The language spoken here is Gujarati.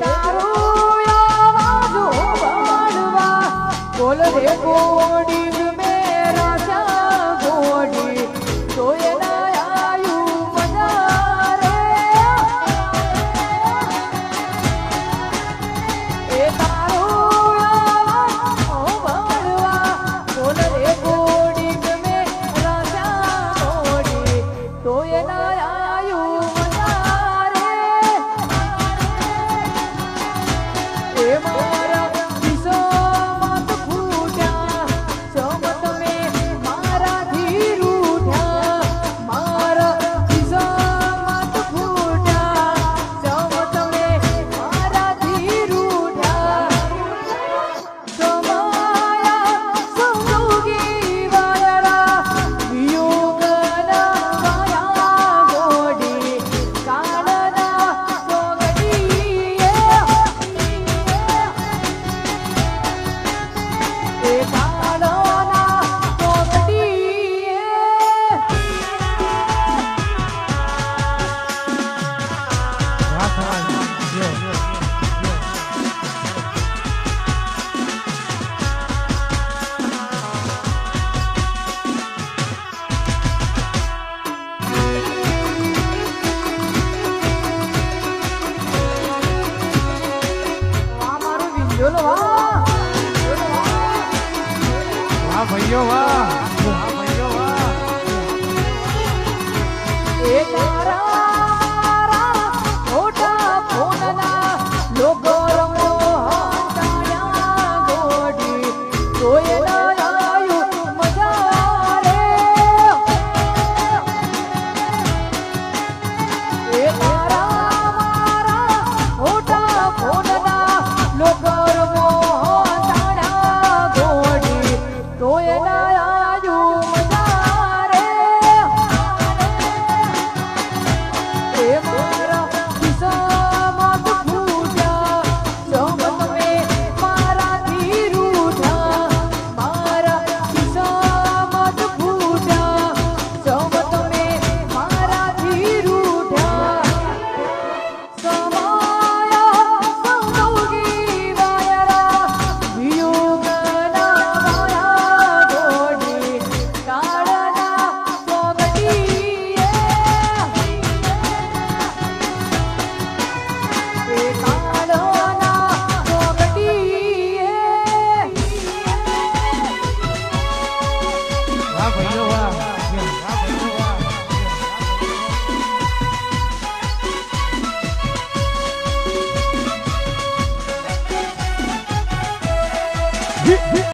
તારો બોલ રે કોડી વાહ ભાઈઓ વાહ વાહ. એ તારા Hit, hit.